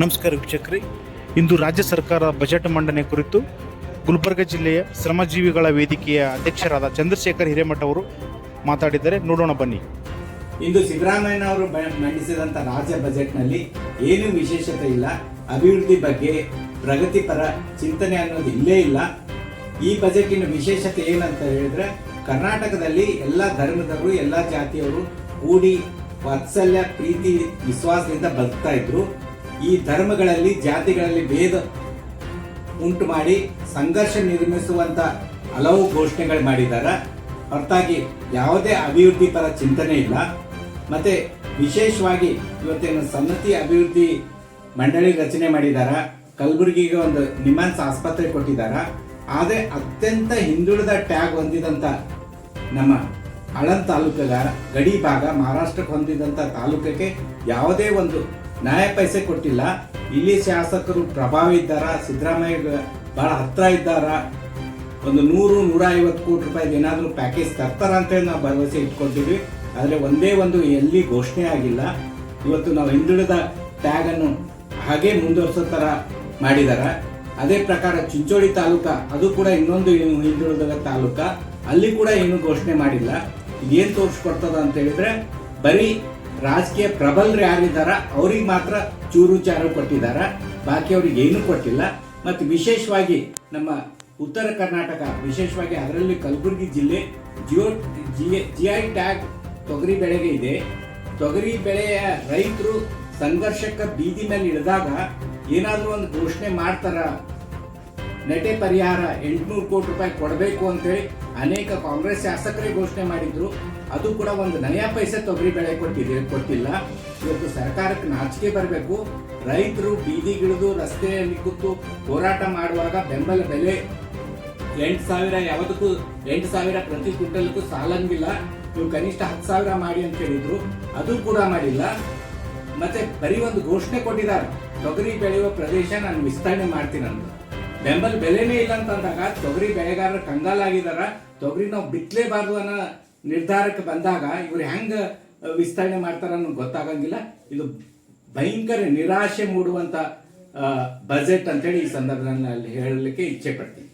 ನಮಸ್ಕಾರ ವೀಕ್ಷಕರಿ. ಇಂದು ರಾಜ್ಯ ಸರ್ಕಾರ ಬಜೆಟ್ ಮಂಡನೆ ಕುರಿತು ಗುಲ್ಬರ್ಗ ಜಿಲ್ಲೆಯ ಶ್ರಮಜೀವಿಗಳ ವೇದಿಕೆಯ ಅಧ್ಯಕ್ಷರಾದ ಚಂದ್ರಶೇಖರ್ ಹಿರೇಮಠ ಅವರು ಮಾತಾಡಿದರೆ ನೋಡೋಣ ಬನ್ನಿ. ಇಂದು ಸಿದ್ದರಾಮಯ್ಯ ಅವರು ಮಂಡಿಸಿದಂತ ರಾಜ್ಯ ಬಜೆಟ್ನಲ್ಲಿ ಏನು ವಿಶೇಷತೆ ಇಲ್ಲ, ಅಭಿವೃದ್ಧಿ ಬಗ್ಗೆ ಪ್ರಗತಿಪರ ಚಿಂತನೆ ಅನ್ನೋದು ಇಲ್ಲೇ ಇಲ್ಲ. ಈ ಬಜೆಟಿನ ವಿಶೇಷತೆ ಏನಂತ ಹೇಳಿದ್ರೆ, ಕರ್ನಾಟಕದಲ್ಲಿ ಎಲ್ಲ ಧರ್ಮದವರು, ಎಲ್ಲ ಜಾತಿಯವರು ಕೂಡಿ ವಾತ್ಸಲ್ಯ, ಪ್ರೀತಿ, ವಿಶ್ವಾಸದಿಂದ ಬದುಕ್ತಾ ಇದ್ರು. ಈ ಧರ್ಮಗಳಲ್ಲಿ, ಜಾತಿಗಳಲ್ಲಿ ಭೇದ ಉಂಟು ಮಾಡಿ ಸಂಘರ್ಷ ನಿರ್ಮಿಸುವಂತ ಹಲವು ಘೋಷಣೆಗಳು ಮಾಡಿದ್ದಾರೆ. ಹೊರತಾಗಿ ಯಾವುದೇ ಅಭಿವೃದ್ಧಿ ಪರ ಚಿಂತನೆ ಇಲ್ಲ. ಮತ್ತೆ ವಿಶೇಷವಾಗಿ ಇವತ್ತಿನ ಸನ್ನತಿ ಅಭಿವೃದ್ಧಿ ಮಂಡಳಿ ರಚನೆ ಮಾಡಿದ್ದಾರೆ. ಕಲಬುರಗಿಗೆ ಒಂದು ನಿಮಾನ್ಸ್ ಆಸ್ಪತ್ರೆ ಕೊಟ್ಟಿದ್ದಾರೆ. ಆದರೆ ಅತ್ಯಂತ ಹಿಂದುಳಿದ ಟ್ಯಾಗ್ ಹೊಂದಿದಂಥ ನಮ್ಮ ಹಳನ್ ತಾಲೂಕದ ಗಡಿ ಭಾಗ ಮಹಾರಾಷ್ಟ್ರಕ್ಕೆ ಹೊಂದಿದಂತ ತಾಲೂಕಕ್ಕೆ ಯಾವುದೇ ಒಂದು ನ್ಯಾಯ ಪೈಸೆ ಕೊಟ್ಟಿಲ್ಲ. ಇಲ್ಲಿ ಶಾಸಕರು ಪ್ರಭಾವಿ ಇದ್ದಾರ? ಸಿದ್ದರಾಮಯ್ಯ ಬಹಳ ಹತ್ರ ಇದ್ದಾರ? ಒಂದು ನೂರು ನೂರ ಐವತ್ತು ಕೋಟಿ ರೂಪಾಯಿ ಏನಾದರೂ ಪ್ಯಾಕೇಜ್ ತರ್ತಾರ ಅಂತೇಳಿ ನಾವು ಭರವಸೆ ಇಟ್ಕೊಂಡಿದ್ವಿ ಆದರೆ ಒಂದೇ ಒಂದು ಎಲ್ಲಿ ಘೋಷಣೆ ಆಗಿಲ್ಲ. ಇವತ್ತು ನಾವು ಹಿಂದುಳಿದ ಟ್ಯಾಗ್ ಅನ್ನು ಹಾಗೆ ಮುಂದುವರಿಸೋ ಥರ ಮಾಡಿದಾರ? ಅದೇ ಪ್ರಕಾರ ಚಿಂಚೋಳಿ ತಾಲೂಕ, ಅದು ಕೂಡ ಇನ್ನೊಂದು ಹಿಂದುಳಿದ ತಾಲೂಕ. ಅಲ್ಲಿ ಕೂಡ ಏನು ಘೋಷಣೆ ಮಾಡಿಲ್ಲ. ಏನು ತೋರಿಸ್ಕೊಡ್ತದ ಅಂತ ಹೇಳಿದ್ರೆ, ಬರೀ ರಾಜಕೀಯ ಪ್ರಬಲರು ಯಾರಿದ್ದಾರ ಅವ್ರಿಗೆ ಮಾತ್ರ ಚೂರು ಚಾರು ಕೊಟ್ಟಿದ್ದಾರ. ಬಾಕಿ ಅವ್ರಿಗೆ ಏನು ಕೊಟ್ಟಿಲ್ಲ. ಮತ್ತು ವಿಶೇಷವಾಗಿ ನಮ್ಮ ಉತ್ತರ ಕರ್ನಾಟಕ, ವಿಶೇಷವಾಗಿ ಅದರಲ್ಲಿ ಕಲಬುರಗಿ ಜಿಲ್ಲೆ, ಜಿಯೋ ಜಿ ಐ ಟ್ಯಾಗ್ ತೊಗರಿ ಬೆಳೆಗೆ ಇದೆ. ತೊಗರಿ ಬೆಳೆಯ ರೈತರು ಸಂಘರ್ಷಕ್ಕೆ ಬೀದಿ ಮೇಲೆ ಇಳಿದಾಗ ಏನಾದರೂ ಒಂದು ಘೋಷಣೆ ಮಾಡ್ತಾರ? ನೆಟೆ ಪರಿಹಾರ ಎಂಟುನೂರು ಕೋಟಿ ರೂಪಾಯಿ ಕೊಡಬೇಕು ಅಂತೇಳಿ ಅನೇಕ ಕಾಂಗ್ರೆಸ್ ಶಾಸಕರೇ ಘೋಷಣೆ ಮಾಡಿದ್ರು. ಅದು ಕೂಡ ಒಂದು ನಯಾ ಪೈಸೆ ತೊಗರಿ ಬೆಳೆ ಕೊಟ್ಟಿದೆ, ಕೊಟ್ಟಿಲ್ಲ. ಇವತ್ತು ಸರ್ಕಾರಕ್ಕೆ ನಾಚಿಕೆ ಬರಬೇಕು. ರೈತರು ಬೀದಿಗಿಳಿದು ರಸ್ತೆಯಲ್ಲಿ ಕೂತು ಹೋರಾಟ ಮಾಡುವಾಗ ಬೆಂಬಲ ಬೆಲೆ. ಎಂಟು ಸಾವಿರ ಯಾವತ್ತಕ್ಕೂ, ಎಂಟು ಸಾವಿರ ಪ್ರತಿ ಕ್ವಿಂಟಲ್ಗೂ ಸಾಲಂಗಿಲ್ಲ. ನೀವು ಕನಿಷ್ಠ ಹತ್ತು ಸಾವಿರ ಮಾಡಿ ಅಂತ ಹೇಳಿದ್ರು. ಅದು ಕೂಡ ಮಾಡಿಲ್ಲ. ಮತ್ತೆ ಬರೀ ಒಂದು ಘೋಷಣೆ ಕೊಟ್ಟಿದ್ದಾರೆ. ತೊಗರಿ ಬೆಳೆಯುವ ಪ್ರದೇಶ ನಾನು ವಿಸ್ತರಣೆ ಮಾಡ್ತೀನಿ ಅಂತ ಬೆಂಬಲ ಬೆಲೆನೇ ಇಲ್ಲ ಅಂತಂದಾಗ ತೊಗರಿ ಬೆಳೆಗಾರರು ಕಂಗಾಲಾಗಿದಾರ. ತೊಗರಿ ನಾವು ಬಿತ್ತಲೇಬಾರ್ದು ಅನ್ನೋ ನಿರ್ಧಾರಕ್ಕೆ ಬಂದಾಗ ಇವ್ರು ಹೆಂಗೆ ವಿಸ್ತರಣೆ ಮಾಡ್ತಾರ ಅನ್ನೋದು ಗೊತ್ತಾಗಂಗಿಲ್ಲ. ಇದು ಭಯಂಕರ ನಿರಾಶೆ ಮೂಡುವಂತ ಬಜೆಟ್ ಅಂತೇಳಿ ಈ ಸಂದರ್ಭದಲ್ಲಿ ಹೇಳಲಿಕ್ಕೆ ಇಚ್ಛೆ ಪಡ್ತೀನಿ.